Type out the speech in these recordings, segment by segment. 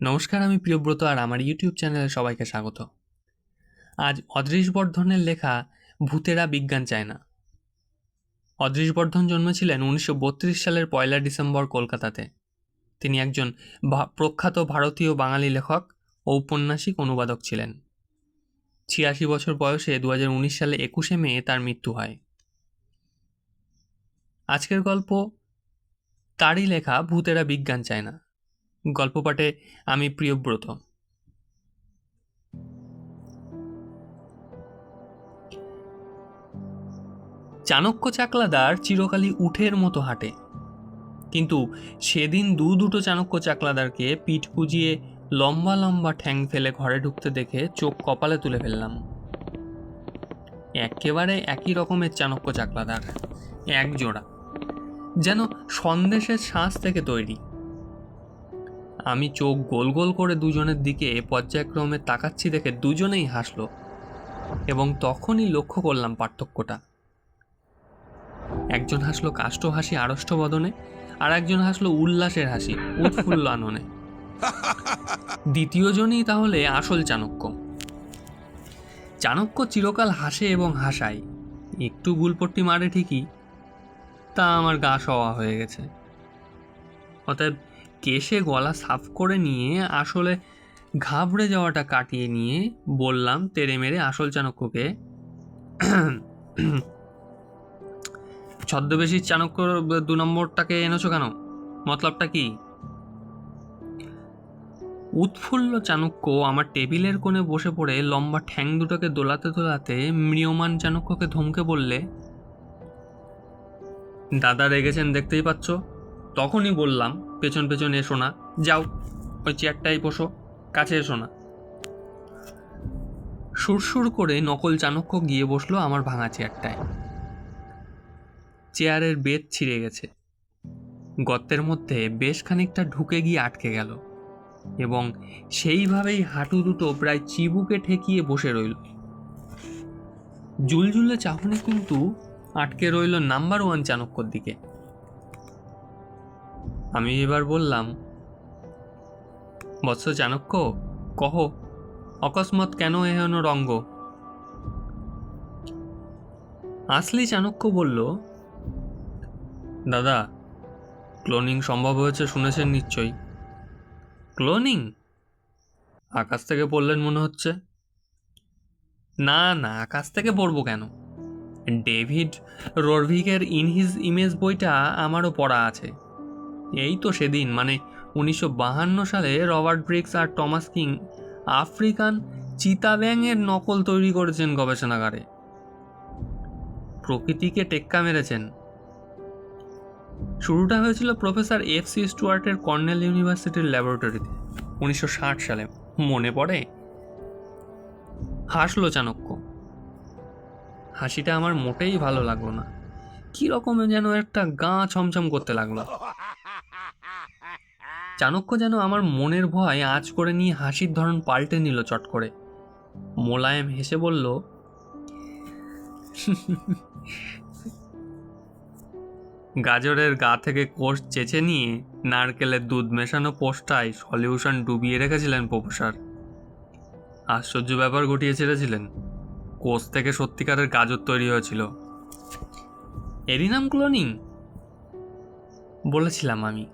নমস্কার, আমি প্রিয়ব্রত আর আমার ইউটিউব চ্যানেলে সবাইকে স্বাগত। আজ অদৃশ বর্ধনের লেখা ভূতেরা বিজ্ঞান চায় না। অদৃশ বর্ধন জন্মেছিলেন উনিশশো বত্রিশ সালের পয়লা ডিসেম্বর কলকাতাতে। তিনি একজন প্রখ্যাত ভারতীয় বাঙালি লেখক ঔপন্যাসিক অনুবাদক ছিলেন। ছিয়াশি বছর বয়সে দু সালে একুশে মে তার মৃত্যু হয়। আজকের গল্প, তারই লেখা ভূতেরা বিজ্ঞান চায় না। গল্প পাঠে আমি প্রিয়ব্রত। চাণক্য চাকলাদার চিরকালই উঠের মতো হাঁটে। কিন্তু সেদিন দু দুটো চাণক্য চাকলাদারকে পিঠ কুজিয়ে লম্বা লম্বা ঠ্যাং ফেলে ঘরে ঢুকতে দেখে চোখ কপালে তুলে ফেললাম। একেবারে একই রকমের চাণক্য চাকলাদার এক জোড়া যেন সন্দেশের শ্বাস থেকে তৈরি। আমি চোখ গোল গোল করে দুজনের দিকে পর্যায়ক্রমে তাকাচ্ছি দেখে দুজনেই হাসলো এবং তখনই লক্ষ্য করলাম পার্থক্যটা। একজন হাসলো কাষ্ট হাসি আড়ষ্ট বদনে, আর একজন হাসলো উল্লাসের হাসি, উৎফুল্ল আননে। দ্বিতীয় জনই তাহলে আসল চাণক্য। চাণক্য চিরকাল হাসে এবং হাসায়। একটু গুলপট্টি মারে ঠিকই, তা আমার গা সওয়া হয়ে গেছে। অতএব কেশে গলা সাফ করে নিয়ে আসলে ঘাবড়ে যাওয়াটা কাটিয়ে নিয়ে বললাম তেরে মেরে আসল চাণক্যকে। ছদ্মবেশী চাণক্য দু নম্বরটাকে এনেছো কেন? মতলবটা কি? উৎফুল্ল চাণক্য আমার টেবিলের কোণে বসে পড়ে লম্বা ঠ্যাং দুটোকে দোলাতে দোলাতে ম্রিয়মান চাণক্যকে ধমকে বললে, দাদা রেগেছেন, দেখতেই পাচ্ছ? তখনই বললাম, পেছন পেছন এসো না। যাও, ওই চেয়ারটাই বসো, কাছে এসো না। সুরসুর করে নকল চাণক্য গিয়ে বসল আমার ভাঙা চেয়ারটায়। চেয়ারের বেদ ছিঁড়ে গেছে। গর্তের মধ্যে বেশ খানিকটা ঢুকে গিয়ে আটকে গেল এবং সেইভাবেই হাঁটু দুটো প্রায় চিবুকে ঠেকিয়ে বসে রইল। জুলজুলে চাহনি কিন্তু আটকে রইল নাম্বার ওয়ান চাণক্যর দিকে। আমি এবার বললাম, বৎস চাণক্য কহ, অকস্মাৎ কেন এহেন রঙ্গ? আসলি চাণক্য বলল, দাদা, ক্লোনিং সম্ভব হয়েছে শুনেছেন নিশ্চয়ই। ক্লোনিং? আকাশ থেকে পড়লেন মনে হচ্ছে। না না, আকাশ থেকে পড়ব কেন? ডেভিড রোরভিকের ইন হিজ ইমেজ বইটা আমারও পড়া আছে। এই তো সেদিন মানে উনিশশো সালে রবার্ট ব্রিক্স আর টমাস কিং আফ্রিকান চিতাব্যাঙের নকল তৈরি করেছেন গবেষণাগারে। প্রকৃতিকে টেক্কা মেরেছেন। শুরুটা হয়েছিল প্রফেসর এফ সি স্টুয়ার্টের কর্নেল ইউনিভার্সিটির ল্যাবরেটরিতে, উনিশশো ষাট সালে। মনে পড়ে? হাসলো চাণক্য। হাসিটা আমার মোটেই ভালো লাগল না। কি রকমে যেন একটা গা ছমছম করতে লাগল। চাণক্য যেন আমার মনের ভয় আজ করে নিয়ে হাসির ধরন পাল্টে নিল চট করে। মোলায়েম হেসে বলল, গাজরের গা থেকে কোষ চেঁচে নিয়ে নারকেলের দুধ মেশানো কোষটায় সলিউশন ডুবিয়ে রেখেছিলেন প্রফেসর। আশ্চর্য ব্যাপার ঘটিয়ে ছেড়েছিলেন। কোষ থেকে সত্যিকারের গাজর তৈরি হয়েছিল। এরই নাম ক্লোনিং? বলেছিলাম আমি।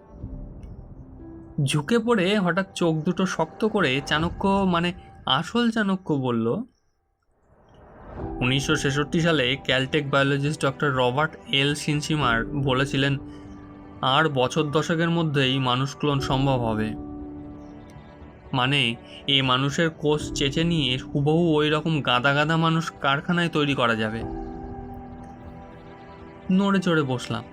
ঝুঁকে পড়ে হঠাৎ চোখ দুটো শক্ত করে চাণক্য মানে আসল চাণক্য বলল, উনিশশো ছেষট্টি সালে Caltech biologist doctor Robert L Sinsheimer বলেছিলেন, আর বছর দশকের মধ্যেই মানুষ ক্লোন সম্ভব হবে। মানে এই মানুষের কোষ চেচে নিয়ে হুবহু ওই রকম গাদা গাদা মানুষ কারখানায় তৈরি করা যাবে। নড়ে চড়ে বসলাম।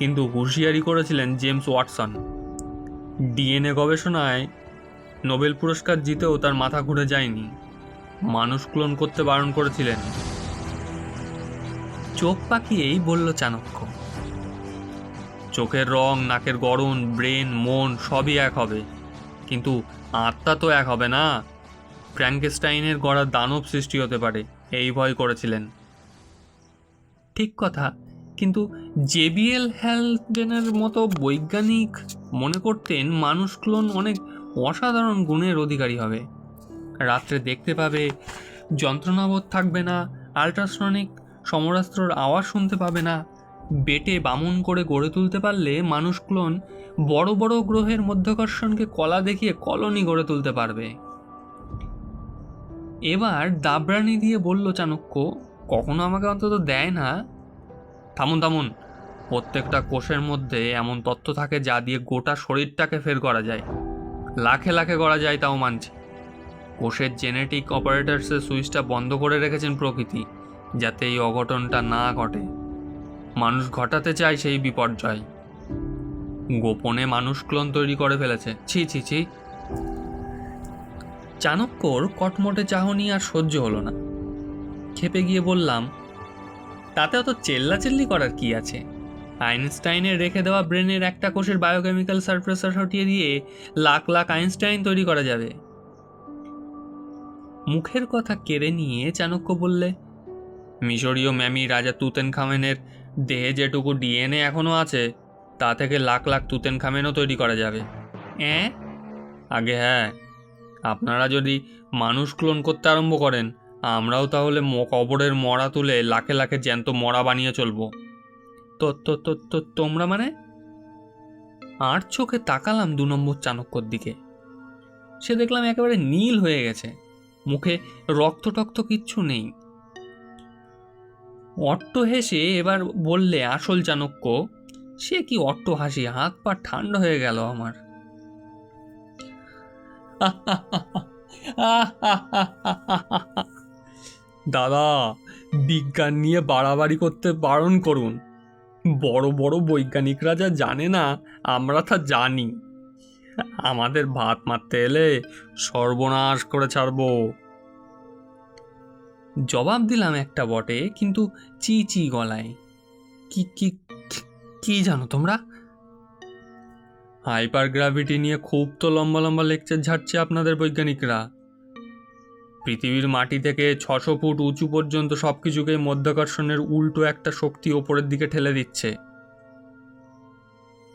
কিন্তু হুঁশিয়ারি করেছিলেন জেমস ওয়াটসন। ডিএনএ গবেষণায় নোবেল পুরস্কার জিতেও তার মাথা ঘুরে যায়নি। মানুষ ক্লোন করতে বারণ করেছিলেন। চোখ পাকিয়েই বলল চাণক্য। চোখের রং, নাকের গড়ন, ব্রেন, মন সবই এক হবে। কিন্তু আত্মা তো এক হবে না। ফ্র্যাঙ্কেস্টাইনের গড়া দানব সৃষ্টি হতে পারে, এই ভয় করেছিলেন। ঠিক কথা কিন্তু জেবিএল হ্যালডেনের মতো বৈজ্ঞানিক মনে করতেন মানুষ ক্লোন অনেক অসাধারণ গুণের অধিকারী হবে। রাত্রে দেখতে পাবে, যন্ত্রণাবোধ থাকবে না, আল্ট্রাসনিক সমরাস্ত্রর আওয়াজ শুনতে পাবে না। বেটে বামন করে গড়ে তুলতে পারলে মানুষ ক্লোন বড় বড় গ্রহের মধ্যাকর্ষণকে কলা দেখিয়ে কলোনি গড়ে তুলতে পারবে। এবার দাবরানি দিয়ে বলল চাণক্য, কখনো আমাকে অন্তত দেয় না থামুন থামুন। প্রত্যেকটা কোষের মধ্যে এমন তথ্য থাকে যা দিয়ে গোটা শরীরটাকে ফের করা যায়। লাখে লাখে করা যায় তাও মানছি। কোষের জেনেটিক অপারেটার্সের সুইচটা বন্ধ করে রেখেছেন প্রকৃতি, যাতে এই অঘটনটা না ঘটে। মানুষ ঘটাতে চায় সেই বিপর্যয়। গোপনে মানুষ ক্লোন তৈরি করে ফেলেছে। ছি ছি ছি। চাণক্যর কটমটে চাহনি আর সহ্য হলো না। খেপে গিয়ে বললাম তাতে অত চেল্লাচেল্লি করার কি আছে? আইনস্টাইনের রেখে দেওয়া ব্রেনের একটা কোষের বায়োকেমিক্যাল সারপ্রেসার হটিয়ে দিয়ে লাখ লাখ আইনস্টাইন তৈরি করা যাবে। মুখের কথা কেড়ে নিয়ে চাণক্য বললে, মিশরীয় ম্যামি রাজা তুতেন খামেনের দেহে যেটুকু ডিএনএ এখনও আছে, তা থেকে লাখ লাখ তুতেন খামেনও তৈরি করা যাবে। অ্যাঁ? আগে হ্যাঁ আপনারা যদি মানুষ ক্লোন করতে আরম্ভ করেন আমরাও তাহলে কবরের মরা তুলে লাখে লাখে জ্যান্ত মরা বানিয়ে চলবো তো তো তো তো তোমরা মানে আর চোখে তাকালাম দু নম্বর চাণক্যর দিকে সে দেখলাম একেবারে নীল হয়ে গেছে মুখে রক্ত টক্ত কিচ্ছু নেই অট্ট হেসে এবার বললে আসল চাণক্য সে কি অট্ট হাসি হাত পা ঠান্ডা হয়ে গেল আমার দাদা, বিজ্ঞান নিয়ে বাড়াবাড়ি করতে বারণ করুন। বড় বড় বৈজ্ঞানিকরা যা জানে না, আমরা তা জানি। আমাদের ভাত মারতে এলে সর্বনাশ করে ছাড়বো। জবাব দিলাম একটা বটে, কিন্তু চি চি গলায়। কি কি, কি- জানো তোমরা? হাইপার গ্র্যাভিটি নিয়ে খুব তো লম্বা লম্বা লেকচার ঝাড়ছে আপনাদের বৈজ্ঞানিকরা। পৃথিবীর মাটি থেকে ছশো ফুট উঁচু পর্যন্ত সব কিছুকে মধ্যাকর্ষণের উল্টো একটা শক্তি ওপরের দিকে ঠেলে দিচ্ছে।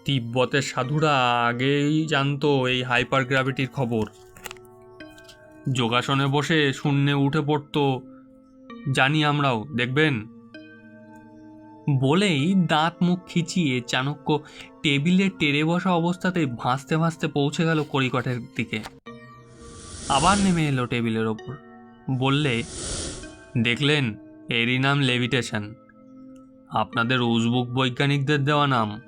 তিব্বতের সাধুরা আগেই জানতো এই হাইপার গ্র্যাভিটির খবর। যোগাসনে বসে শূন্যে উঠে পড়তো, জানি আমরাও, দেখবেন? বলেই দাঁত মুখ খিচিয়ে চাণক্য টেবিলে টেরে বসা অবস্থাতেই ভাসতে ভাসতে পৌঁছে গেল কড়িকটের দিকে। আবার নেমে এলো টেবিলের ওপর। বললে, দেখলেন, এরই নাম লেভিটেশন। আপনাদের উজবুক বৈজ্ঞানিকদের দেওয়া নাম।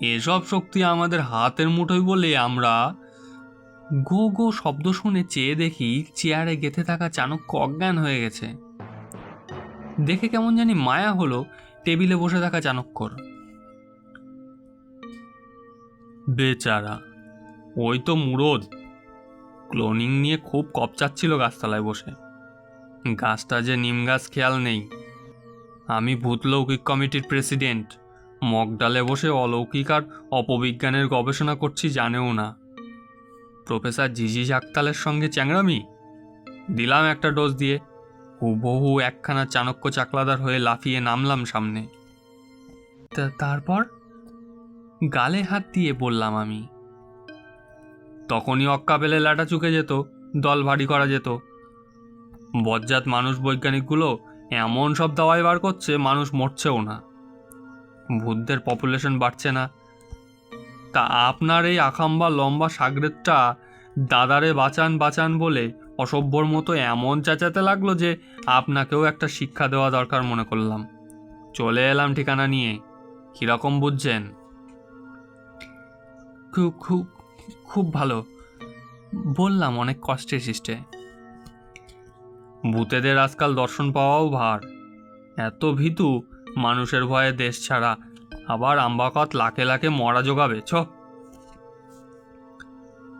এসব শক্তি আমাদের হাতের মুঠোয় বলে আমরা গো গো শব্দ শুনে চেয়ে দেখি চেয়ারে গেথে থাকা চাণক্য অজ্ঞান হয়ে গেছে। দেখে কেমন জানি মায়া হলো টেবিলে বসে থাকা চাণক্যর। বেচারা, ওই তো মুরদ। ক্লোনিং নিয়ে খুব কপচাচ্ছিল গাছতলায় বসে। গাছটা যে নিম গাছ খেয়াল নেই। আমি ভূতলৌকিক কমিটির প্রেসিডেন্ট। মগডালে বসে অলৌকিক আর অপবিজ্ঞানের গবেষণা করছি জানেও না। প্রফেসর জিজি জাকতালের সঙ্গে চ্যাংরামি দিলাম একটা ডোজ দিয়ে। হুবহু একখানা চাণক্য চাকলাদার হয়ে লাফিয়ে নামলাম সামনে। তারপর? গালে হাত দিয়ে বললাম আমি। তখনই অক্কা পেলে লাটা চুকে যেত, দল ভারী করা যেত। বজ্জাত মানুষ বৈজ্ঞানিকগুলো এমন সব দাওয়াই বার করছে, মানুষ মরছেও না। ভূতদের পপুলেশন বাড়ছে না। তা আপনার এই আখাম্বা লম্বা সাগরেরটা দাদারে বাঁচান বাঁচান বলে অসভ্যর মতো এমন চেঁচাতে লাগল যে আপনাকেও একটা শিক্ষা দেওয়া দরকার মনে করলাম। চলে এলাম ঠিকানা নিয়ে। কীরকম বুঝছেন? খুব ভালো। বললাম অনেক কষ্টে সৃষ্টে। ভূতেদের আজকাল দর্শন পাওয়াও ভার। এত ভীতু, মানুষের ভয়ে দেশ ছাড়া আবার আম্বাকত লাখে লাখে মরা জোগাবে, ছ।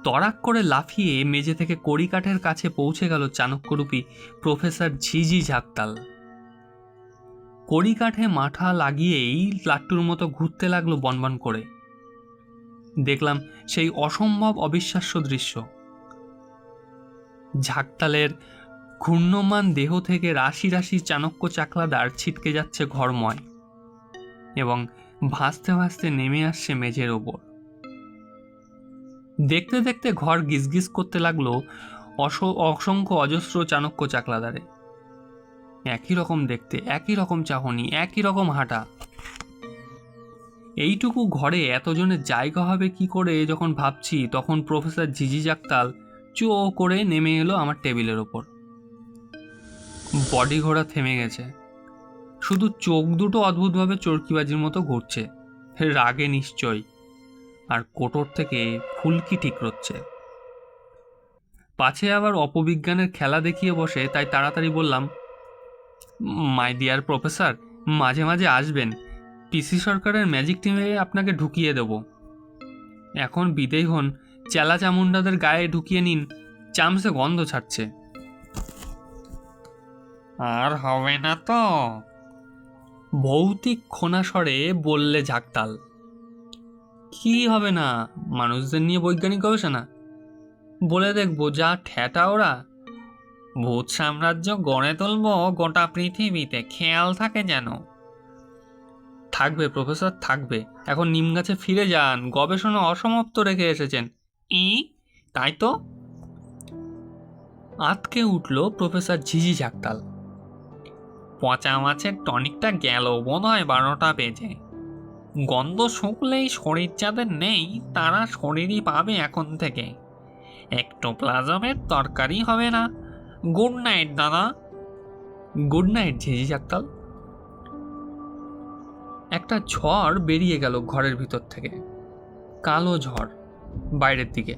তড়াক করে লাফিয়ে মেঝে থেকে কড়িকাঠের কাছে পৌঁছে গেল চাণক্যরূপী প্রফেসর ঝিঝি ঝাকতাল। কড়িকাঠে মাথা লাগিয়েই লাট্টুর মতো ঘুরতে লাগল বনবন করে। দেখলাম সেই অসম্ভব অবিশ্বাস্য দৃশ্য। ঝাকতালের ঘূর্ণমান দেহ থেকে রাশি রাশি চাণক্য চাকলাদার ছিটকে যাচ্ছে ঘরময় এবং ভাসতে ভাসতে নেমে আসছে মেঝের ওপর। দেখতে দেখতে ঘর গিজগিজ করতে লাগল অস- অসংখ্য অজস্র চাণক্য চাকলাদারে। একই রকম দেখতে, একই রকম চাহনি, একই রকম হাঁটা। এইটুকু ঘরে এতজনের জায়গা হবে কি করে যখন ভাবছি, তখন প্রফেসর ঝিঝি জাকতাল চো করে নেমে এলো আমার টেবিলের ওপর। বডি ঘোড়া থেমে গেছে। শুধু চোখ দুটো অদ্ভুতভাবে চরকিবাজির মতো ঘুরছে। রাগে নিশ্চয়। আর কোটর থেকে ফুলকি ঠিক রচ্ছে। পাছে আবার অপবিজ্ঞানের খেলা দেখিয়ে বসে, তাই তাড়াতাড়ি বললাম মাই ডিয়ার প্রফেসর, মাঝে মাঝে আসবেন। পিসি সরকারের ম্যাজিক টিমে আপনাকে ঢুকিয়ে দেব। এখন বিদেয় হন, চেলা চামুন্ডাদের গায়ে ঢুকিয়ে নিন চামসে গন্ধ ছাড়ছে। আর হবে না তো। ভৌতিক খোনাস্বরে বললে ঝাকতাল। কি হবে না? মানুষদের নিয়ে বৈজ্ঞানিক গবেষণা? বলে দেখব যা ঠেটা ওরা। ভূত সাম্রাজ্য গড়ে তুলব গোটা পৃথিবীতে, খেয়াল থাকে যেন। থাকবে, প্রফেসর থাকবে। এখন নিম গাছে ফিরে যান, গবেষণা অসমাপ্ত রেখে এসেছেন। ই, তাই তো? আতকে উঠল প্রফেসর ঝিঝি ঝাকতাল। পচা মাছের টনিকটা গেল বোধ হয় বারোটা বেজে। গন্ধ শুকলেই শরীর যাদের নেই, তারা শরীরই পাবে এখন থেকে। একটু প্লাজমের তরকারি হবে না। গুড নাইট, দাদা। গুড নাইট, ঝিঝি জাকতাল একটা ঝড় বেরিয়ে গেল ঘরের ভিতর থেকে। কালো ঝড়, বাইরের দিকে।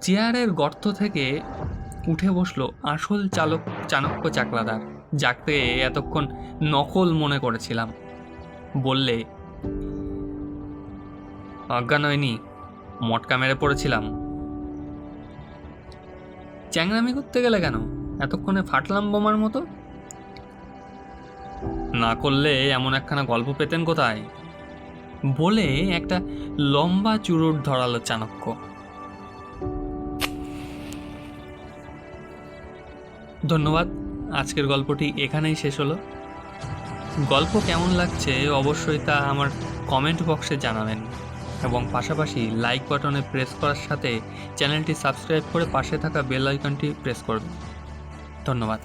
চেয়ারের গর্ত থেকে উঠে বসল আসল চালক, চাণক্য চাকলাদার, যাকে এতক্ষণ নকল মনে করেছিলাম। বললে, অজ্ঞান হয়নি, মটকা মেরে পড়েছিলাম। চ্যাংরামি করতে গেলে কেন? এতক্ষণে ফাটলাম বোমার মতো? না করলে এমন একখানা গল্প পেতেন কোথায়? বলে একটা লম্বা চুরুট ধরালো চাণক্য। ধন্যবাদ, আজকের গল্পটি এখানেই শেষ হলো। গল্প কেমন লাগছে অবশ্যই তা আমার কমেন্ট বক্সে জানাবেন এবং পাশাপাশি লাইক বাটনে প্রেস করার সাথে চ্যানেলটি সাবস্ক্রাইব করে পাশে থাকা বেল আইকনটি প্রেস করবেন। ধন্যবাদ।